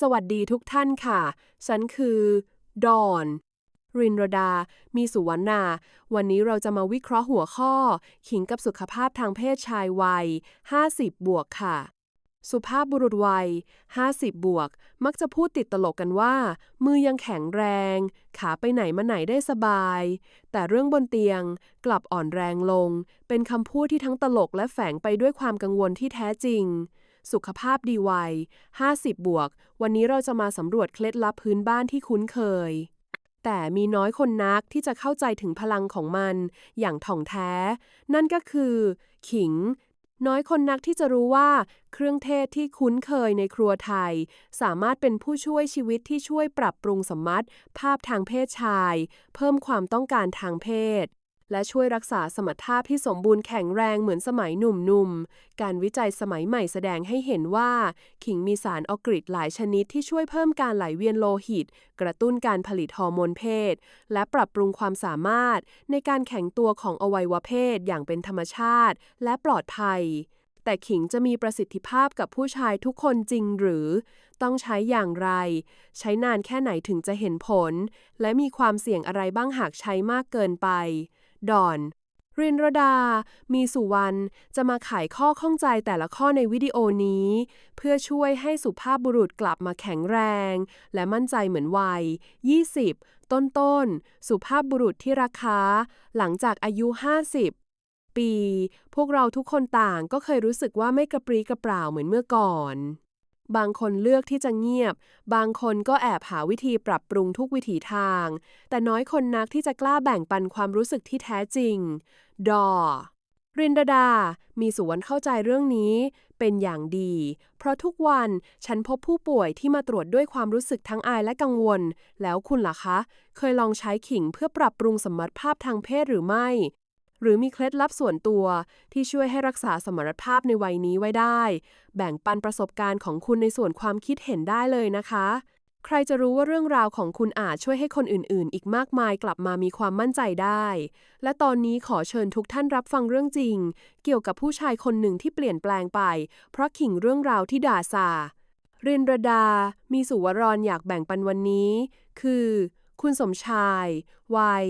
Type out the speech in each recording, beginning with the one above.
สวัสดีทุกท่านค่ะ ฉันคือ ดอน รินรดา มีสุวรรณา วันนี้เราจะมาวิเคราะห์หัวข้อ ขิงกับสุขภาพทางเพศชายวัย 50 บวกค่ะ สุภาพบุรุษวัย 50 บวก มักจะพูดติดตลกกันว่า มือยังแข็งแรง ขาไปไหนมาไหนได้สบาย แต่เรื่องบนเตียงกลับอ่อนแรงลง เป็นคำพูดที่ทั้งตลกและแฝงไปด้วยความกังวลที่แท้จริง สุขภาพดีวัย 50 บวก วันนี้เราจะมาสำรวจเคล็ดลับพื้นบ้านที่คุ้นเคย แต่มีน้อยคนนักที่จะเข้าใจถึงพลังของมัน อย่างถ่องแท้ นั่นก็คือ ขิง น้อยคนนักที่จะรู้ว่า เครื่องเทศที่คุ้นเคยในครัวไทย สามารถเป็นผู้ช่วยชีวิตที่ช่วยปรับปรุงสมรรถภาพทางเพศชาย เพิ่มความต้องการทางเพศ และช่วยรักษาสมรรถภาพที่สมบูรณ์แข็งแรงเหมือนสมัยหนุ่มๆ การวิจัยสมัยใหม่แสดงให้เห็นว่า ขิงมีสารออกฤตหลายชนิดที่ช่วยเพิ่มการไหลเวียนโลหิต กระตุ้นการผลิตฮอร์โมนเพศ และปรับปรุงความสามารถ ในการแข็งตัวของอวัยวะเพศอย่างเป็นธรรมชาติ และปลอดภัยแต่ขิงจะมีประสิทธิภาพกับผู้ชายทุกคนจริงหรือ ต้องใช้อย่างไร ใช้นานแค่ไหนถึงจะเห็นผล และมีความเสี่ยงอะไรบ้างหากใช้มากเกินไป ดอน รินรดา มีสุวรรณ จะมาไขข้อข้องใจแต่ละข้อในวิดีโอนี้ เพื่อช่วยให้สุภาพบุรุษกลับมาแข็งแรง และมั่นใจเหมือนวัย 20 ต้นต้นๆสุภาพบุรุษที่ราคาหลังจากอายุ 50 ปี พวกเราทุกคนต่างก็เคยรู้สึกว่าไม่กระปรี้กระเปร่าเหมือนเมื่อก่อน บางคนเลือกที่จะเงียบ บางคนก็แอบหาวิธีปรับปรุงทุกวิถีทาง แต่น้อยคนนักที่จะกล้าแบ่งปันความรู้สึกที่แท้จริง ดอ รินดาดา มีสุวรรณเข้าใจเรื่องนี้ เป็นอย่างดี เพราะทุกวันฉันพบผู้ป่วยที่มาตรวจด้วยความรู้สึกทั้งอายและกังวล แล้วคุณล่ะคะ เคยลองใช้ขิงเพื่อปรับปรุงสมรรถภาพทางเพศหรือไม่ หรือมีเคล็ดลับส่วนตัวที่ช่วยให้รักษาสมรรถภาพในวัยนี้ไว้ได้ แบ่งปันประสบการณ์ของคุณในส่วนความคิดเห็นได้เลยนะคะ ใครจะรู้ว่าเรื่องราวของคุณอาจช่วยให้คนอื่น ๆ อีกมากมายกลับมามีความมั่นใจได้ และตอนนี้ขอเชิญทุกท่านรับฟังเรื่องจริง เกี่ยวกับผู้ชายคนหนึ่งที่เปลี่ยนแปลงไป เพราะขิงเรื่องราวที่ด่าซารินรดา มีสุวรรณอยากแบ่งปันวันนี้ คือ คุณสมชาย วัย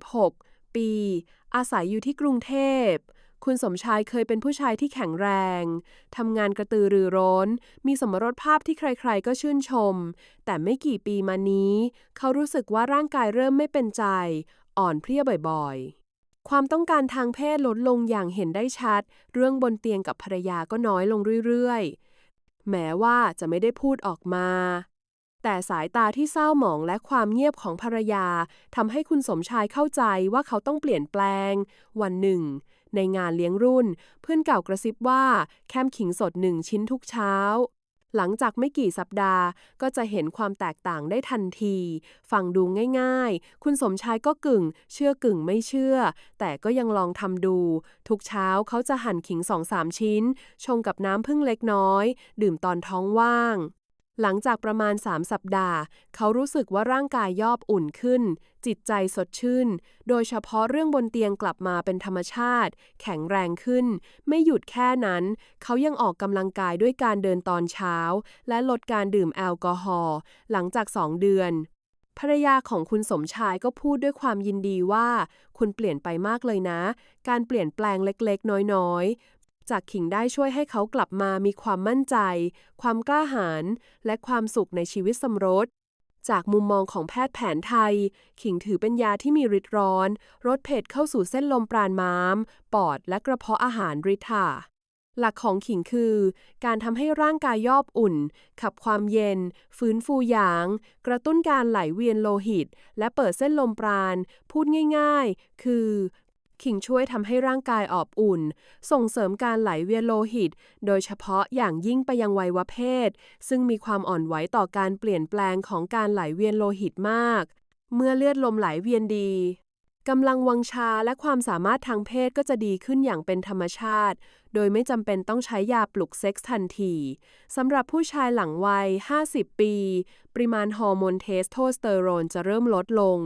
56 ปี อาศัยอยู่ที่กรุงเทพ คุณสมชายเคยเป็นผู้ชายที่แข็งแรง ทำงานกระตือรือร้น มีสมรสภาพที่ใครๆ ก็ชื่นชม แต่ไม่กี่ปีมานี้ เขารู้สึกว่าร่างกายเริ่มไม่เป็นใจ อ่อนเพลียบ่อยๆ ความต้องการทางเพศลดลงอย่างเห็นได้ชัด เรื่องบนเตียงกับภรรยาก็น้อยลงเรื่อยๆ แม้ว่าจะไม่ได้พูดออกมา แต่สายตาที่เศร้าหมองและความเงียบของภรรยาทำให้คุณสมชายเข้าใจว่าเขาต้องเปลี่ยนแปลง วันหนึ่ง ในงานเลี้ยงรุ่น เพื่อนเก่ากระซิบว่าแคมขิงสดหนึ่งชิ้นทุกเช้า หลังจากไม่กี่สัปดาห์ก็จะเห็นความแตกต่างได้ทันที ฟังดูง่ายๆ คุณสมชายก็กึ่ง เชื่อกึ่งไม่เชื่อ แต่ก็ยังลองทำดู ทุกเช้าเขาจะหั่นขิงสองสามชิ้น ชงกับน้ำผึ้งเล็กน้อย ดื่มตอนท้องว่าง หลังจากประมาณ 3 สัปดาห์ เขารู้สึกว่าร่างกายยอบอุ่นขึ้น จิตใจสดชื่น โดยเฉพาะเรื่องบนเตียงกลับมาเป็นธรรมชาติ แข็งแรงขึ้น ไม่หยุดแค่นั้น เขายังออกกำลังกายด้วยการเดินตอนเช้า และลดการดื่มแอลกอฮอล์หลังจาก 2 เดือนภรรยาของคุณสมชายก็พูดด้วยความยินดีว่า คุณเปลี่ยนไปมากเลยนะ การเปลี่ยนแปลงเล็กๆ น้อยๆ จากขิงได้ช่วยให้เขากลับมามีความมั่นใจ ความกล้าหาญและความสุขในชีวิตสมรส จากมุมมองของแพทย์แผนไทย ขิงถือเป็นยาที่มีฤทธิ์ร้อนลดเผ็ดเข้าสู่เส้นลมปราณม้าม ปอดและกระเพาะอาหารฤทธิ์ค่ะหลักของขิงคือ การทำให้ร่างกายยอบอุ่น ขับความเย็น ฟื้นฟูหยาง กระตุ้นการไหลเวียนโลหิต และเปิดเส้นลมปราณ พูดง่าย ๆ คือ ขิงช่วยทำให้ร่างกายอบอุ่น ส่งเสริมการไหลเวียนโลหิต โดยเฉพาะอย่างยิ่งไปยังวัยวะเพศ ซึ่งมีความอ่อนไหวต่อการเปลี่ยนแปลงของการไหลเวียนโลหิตมาก เมื่อเลือดลมไหลเวียนดี กำลังวังชาและความสามารถทางเพศก็จะดีขึ้นอย่างเป็นธรรมชาติ โดยไม่จำเป็นต้องใช้ยาปลุกเซ็กส์ทันที สำหรับผู้ชายหลังวัย 50 ปี ปริมาณฮอร์โมนเทสโทสเตอโรนจะเริ่มลดลง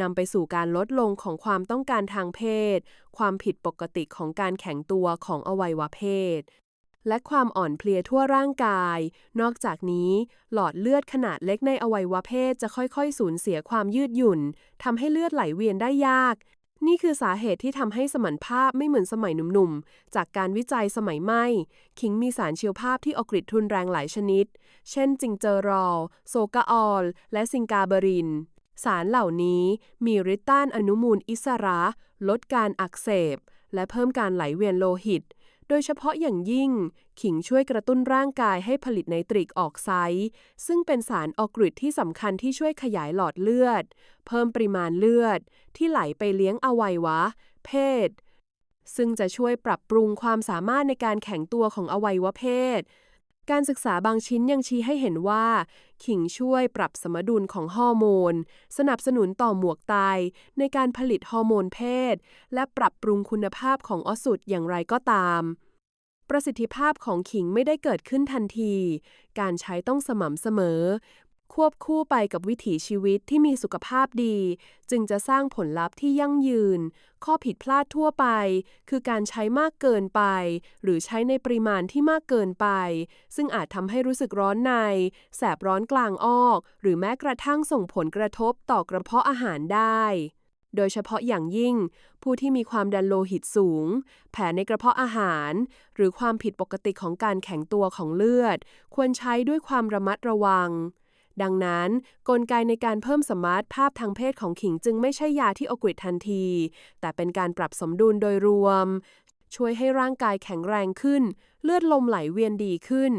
นำไปสู่การลดลงของความต้องการทางเพศ ความผิดปกติของการแข็งตัวของอวัยวะเพศ และความอ่อนเพลียทั่วร่างกาย นอกจากนี้ หลอดเลือดขนาดเล็กในอวัยวะเพศจะค่อยๆ สูญเสียความยืดหยุ่นทำให้เลือดไหลเวียนได้ยาก นี่คือสาเหตุที่ทำให้สมรรถภาพไม่เหมือนสมัยหนุ่มๆ จากการวิจัยสมัยใหม่ขิงมีสารเชียวภาพที่ออกฤทธิ์รุนแรงหลายชนิด เช่น จิงเจอรอล โซกาออล และซิงกาเบริน สารเหล่านี้มีฤทธิ์ต้านอนุมูลอิสระ ลดการอักเสบ และเพิ่มการไหลเวียนโลหิต โดยเฉพาะอย่างยิ่ง ขิงช่วยกระตุ้นร่างกายให้ผลิตไนตริกออกไซด์ซึ่งเป็นสารออกฤทธิ์ที่สำคัญที่ช่วยขยายหลอดเลือด เพิ่มปริมาณเลือด ที่ไหลไปเลี้ยงอวัยวะ เพศ ซึ่งจะช่วยปรับปรุงความสามารถในการแข็งตัวของอวัยวะเพศ การศึกษาบางชิ้นยังชี้ให้เห็นว่า ขิงช่วยปรับสมดุลของฮอร์โมน สนับสนุนต่อหมวกไตในการผลิตฮอร์โมนเพศ และปรับปรุงคุณภาพของอสุดอย่างไรก็ตาม ประสิทธิภาพของขิงไม่ได้เกิดขึ้นทันที การใช้ต้องสม่ำเสมอ ควบคู่ไปกับวิถีชีวิตที่มีสุขภาพดี จึงจะสร้างผลลัพธ์ที่ยั่งยืน ข้อผิดพลาดทั่วไป คือการใช้มากเกินไป หรือใช้ในปริมาณที่มากเกินไป ซึ่งอาจทำให้รู้สึกร้อนใน แสบร้อนกลางออก หรือแม้กระทั่งส่งผลกระทบต่อกระเพาะอาหารได้โดยเฉพาะอย่างยิ่ง ผู้ที่มีความดันโลหิตสูง แผลในกระเพาะอาหาร หรือความผิดปกติของการแข็งตัวของเลือด ควรใช้ด้วยความระมัดระวัง ดังนั้น กลไกในการเพิ่มสมรรถภาพทางเพศของขิงจึงไม่ใช่ยาที่อกฤษทันที แต่เป็นการปรับสมดุลโดยรวม ช่วยให้ร่างกายแข็งแรงขึ้น เลือดลมไหลเวียนดีขึ้น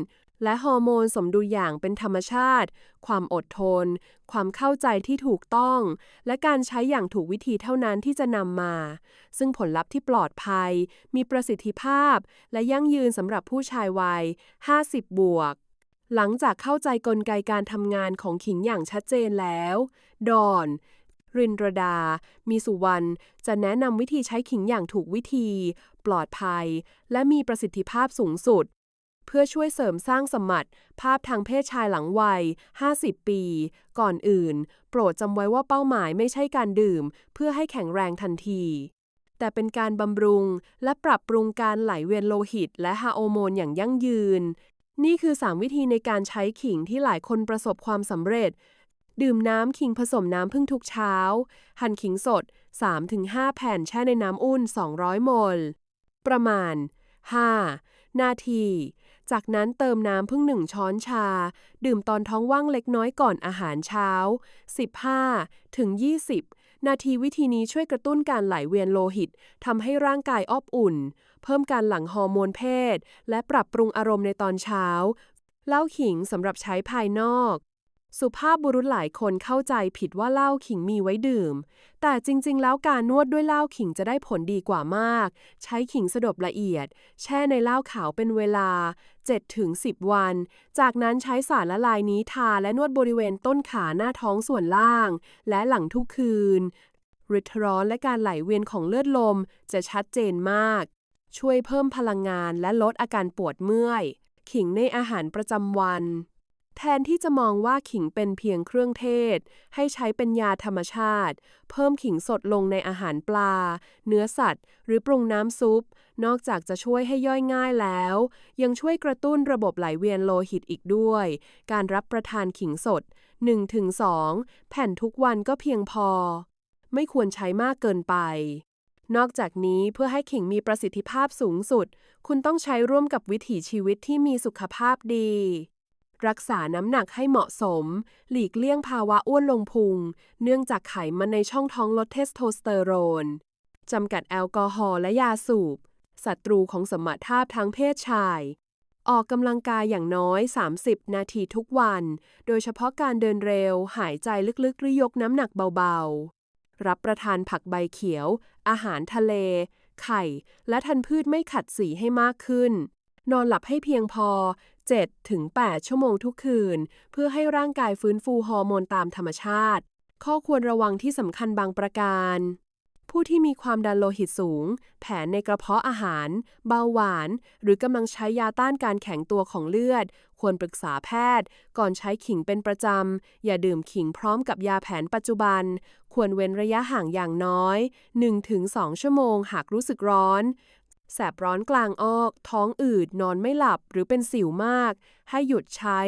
และฮอร์โมนสมดุลอย่างเป็นธรรมชาติ ความอดทน ความเข้าใจที่ถูกต้อง และการใช้อย่างถูกวิธีเท่านั้นที่จะนำมา ซึ่งผลลัพธ์ที่ปลอดภัย มีประสิทธิภาพ และยั่งยืนสำหรับผู้ชายวัย 50 บวก หลังจากเข้าใจกลไกการทำงานของขิงอย่างชัดเจนแล้ว ดอน รินรดา มีสุวรรณ จะแนะนำวิธีใช้ขิงอย่างถูกวิธี ปลอดภัย และมีประสิทธิภาพสูงสุด เพื่อช่วยเสริมสร้างสมรรถภาพทางเพศชายหลังวัย 50 ปี ก่อนอื่น โปรดจำไว้ว่าเป้าหมายไม่ใช่การดื่ม เพื่อให้แข็งแรงทันทีแต่เป็นการบำรุงและปรับปรุงการไหลเวียนโลหิตและฮอร์โมนอย่างยั่งยืน นี่คือ 3 วิธีในการใช้ขิงที่หลายคนประสบความสำเร็จ ดื่มน้ำขิงผสมน้ำผึ้งทุกเช้า หั่นขิงสด 3-5 แผ่นแช่ในน้ำอุ่น 200 มล ประมาณ 5 นาที จากนั้นเติมน้ำพึ่งหนึ่งช้อนชา ดื่มตอนท้องว่างเล็กน้อยก่อนอาหารเช้า 15ถึง20 นาทีวิธีนี้ช่วยกระตุ้นการไหลเวียนโลหิตทำให้ร่างกายอบอุ่น เพิ่มการหลั่งฮอร์โมนเพศ และปรับปรุงอารมณ์ในตอนเช้า เหล้าขิงสำหรับใช้ภายนอก สุภาพบุรุษหลายคนเข้าใจผิดว่าเหล้าขิงมีไว้ดื่ม แต่จริงๆ แล้วการนวดด้วยเหล้าขิงจะได้ผลดีกว่ามาก ใช้ขิงสดบละเอียด แช่ในเหล้าขาวเป็นเวลา 7-10 วัน จากนั้นใช้สารละลายนี้ทาและนวดบริเวณต้นขาหน้าท้องส่วนล่าง และหลังทุกคืนฤทธิ์ร้อนและการไหลเวียนของเลือดลมจะชัดเจนมาก ช่วยเพิ่มพลังงานและลดอาการปวดเมื่อย ขิงในอาหารประจำวัน แทนที่จะมองว่าขิงเป็นเพียงเครื่องเทศ ให้ใช้เป็นยาธรรมชาติ เพิ่มขิงสดลงในอาหารปลา เนื้อสัตว์ หรือปรุงน้ำซุป นอกจากจะช่วยให้ย่อยง่ายแล้ว ยังช่วยกระตุ้นระบบไหลเวียนโลหิตอีกด้วย การรับประทานขิงสด 1-2 แผ่นทุกวันก็เพียงพอ ไม่ควรใช้มากเกินไปนอกจากนี้เพื่อให้ขิงมีประสิทธิภาพสูงสุด คุณต้องใช้ร่วมกับวิถีชีวิตที่มีสุขภาพดี รักษาน้ำหนักให้เหมาะสม หลีกเลี่ยงภาวะอ้วนลงพุง เนื่องจากไขมันในช่องท้องลดเทสโทสเตอโรน จำกัดแอลกอฮอล์และยาสูบ ศัตรูของสมรรถภาพทางเพศชาย ออกกำลังกายอย่างน้อย 30 นาทีทุกวัน โดยเฉพาะการเดินเร็ว หายใจลึกๆ หรือยกน้ำหนักเบาๆ รับประทานผักใบเขียว อาหารทะเล ไข่ และธัญพืชไม่ขัดสีให้มากขึ้น นอนหลับให้เพียงพอ 7-8 ชั่วโมงทุกคืน เพื่อให้ร่างกายฟื้นฟูฮอร์โมนตามธรรมชาติ ข้อควรระวังที่สำคัญบางประการ ผู้ที่มีความดันโลหิตสูง แผลในกระเพาะอาหาร เบาหวาน หรือกำลังใช้ยาต้านการแข็งตัวของเลือด ควรปรึกษาแพทย์ ก่อนใช้ขิงเป็นประจำ อย่าดื่มขิงพร้อมกับยาแผนปัจจุบัน ควรเว้นระยะห่างอย่างน้อย 1-2 ชั่วโมงหากรู้สึกร้อน แสบร้อนกลางออก ท้องอืด นอนไม่หลับ หรือเป็นสิวมาก ให้หยุดใช้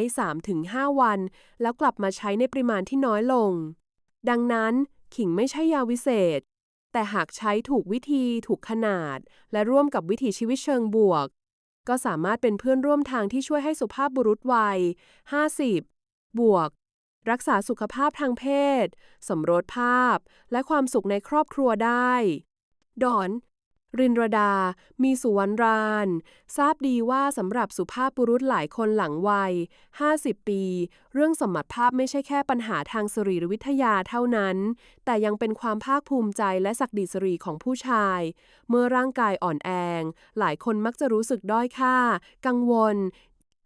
3-5 วัน แล้วกลับมาใช้ในปริมาณที่น้อยลง ดังนั้นขิงไม่ใช่ยาวิเศษ แต่หากใช้ถูกวิธี ถูกขนาด และร่วมกับวิถีชีวิตเชิงบวก ก็สามารถเป็นเพื่อนร่วมทางที่ช่วยให้สุภาพบุรุษวัย 50 บวก รักษาสุขภาพทางเพศ สมรสภาพ และความสุขในครอบครัวได้ ดอน รินรดา มีสุวรรณราน ทราบดีว่าสำหรับสุภาพบุรุษหลายคนหลังวัย 50 ปี เรื่องสมรรถภาพไม่ใช่แค่ปัญหาทางสรีรวิทยาเท่านั้น แต่ยังเป็นความภาคภูมิใจและศักดิสรีของผู้ชาย เมื่อร่างกายอ่อนแอ หลายคนมักจะรู้สึกด้อยค่า กังวล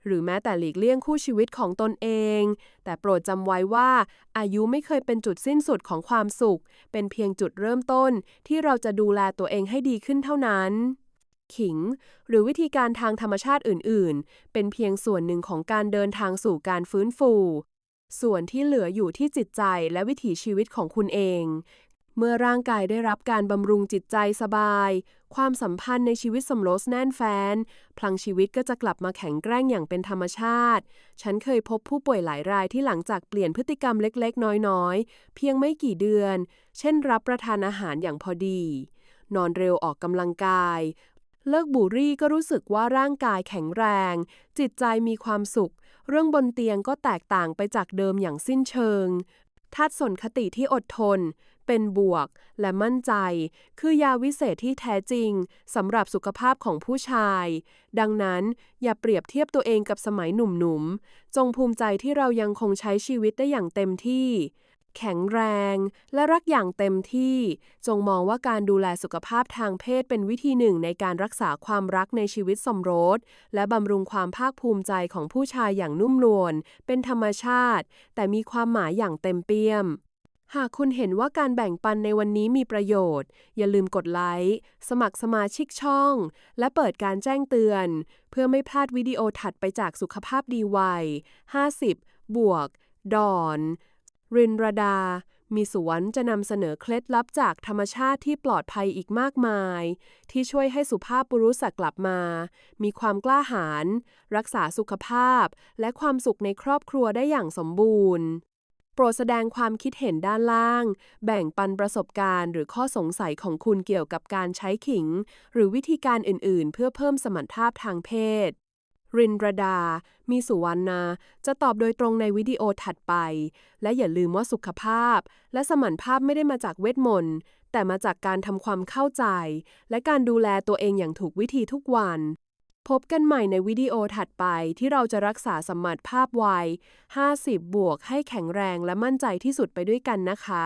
หรือแม้แต่หลีกเลี่ยงคู่ชีวิตของตนเอง แต่โปรดจำไว้ว่า อายุไม่เคยเป็นจุดสิ้นสุดของความสุข เป็นเพียงจุดเริ่มต้น ที่เราจะดูแลตัวเองให้ดีขึ้นเท่านั้น ขิง หรือวิธีการทางธรรมชาติอื่น ๆ เป็นเพียงส่วนหนึ่งของการเดินทางสู่การฟื้นฟู ส่วนที่เหลืออยู่ที่จิตใจและวิถีชีวิตของคุณเอง เมื่อร่างกายได้รับการบำรุงจิตใจสบาย ความสัมพันธ์ในชีวิตสมรสแน่นแฟน พลังชีวิตก็จะกลับมาแข็งแกร่งอย่างเป็นธรรมชาติ ฉันเคยพบผู้ป่วยหลายรายที่หลังจากเปลี่ยนพฤติกรรมเล็กๆ น้อยๆ เพียงไม่กี่เดือน เช่น รับประทานอาหารอย่างพอดี นอนเร็วออกกำลังกาย เลิกบุหรี่ก็รู้สึกว่าร่างกายแข็งแรง จิตใจมีความสุข เรื่องบนเตียงก็แตกต่างไปจากเดิมอย่างสิ้นเชิงทัศนคติที่อดทน เป็นบวก และมั่นใจ คือยาวิเศษที่แท้จริงสำหรับสุขภาพของผู้ชาย ดังนั้นอย่าเปรียบเทียบตัวเองกับสมัยหนุ่มๆ จงภูมิใจที่เรายังคงใช้ชีวิตได้อย่างเต็มที่ แข็งแรง และรักอย่างเต็มที่ จงมองว่าการดูแลสุขภาพทางเพศเป็นวิธีหนึ่งในการรักษาความรักในชีวิตสมรส และบำรุงความภาคภูมิใจของผู้ชายอย่างนุ่มนวลเป็นธรรมชาติ แต่มีความหมายอย่างเต็มเปี่ยม หากคุณเห็นว่าการแบ่งปันในวันนี้มีประโยชน์ อย่าลืมกดไลค์สมัครสมาชิกช่อง และเปิดการแจ้งเตือน เพื่อไม่พลาดวิดีโอถัดไปจากสุขภาพดีวัย 50 บวก ดอน รินรดา มีสวรรณจะนำเสนอเคล็ดลับจากธรรมชาติที่ปลอดภัยอีกมากมาย ที่ช่วยให้สุภาพบุรุษกลับมา มีความกล้าหาญรักษาสุขภาพ และความสุขในครอบครัวได้อย่างสมบูรณ์ โปรดแสดงความคิดเห็นด้านล่าง แบ่งปันประสบการณ์หรือข้อสงสัยของคุณเกี่ยวกับการใช้ขิง หรือวิธีการอื่นๆ เพื่อเพิ่มสมรรถภาพทางเพศ รินรดา มีสุวรรณา จะตอบโดยตรงในวิดีโอถัดไป และอย่าลืมว่าสุขภาพ และสมรรถภาพไม่ได้มาจากเวทมนต์แต่มาจากการทำความเข้าใจ และการดูแลตัวเองอย่างถูกวิธีทุกวัน พบกันใหม่ในวิดีโอถัดไปที่เราจะรักษาสมรรถภาพวัย 50 บวกให้แข็งแรงและมั่นใจที่สุดไปด้วยกันนะคะ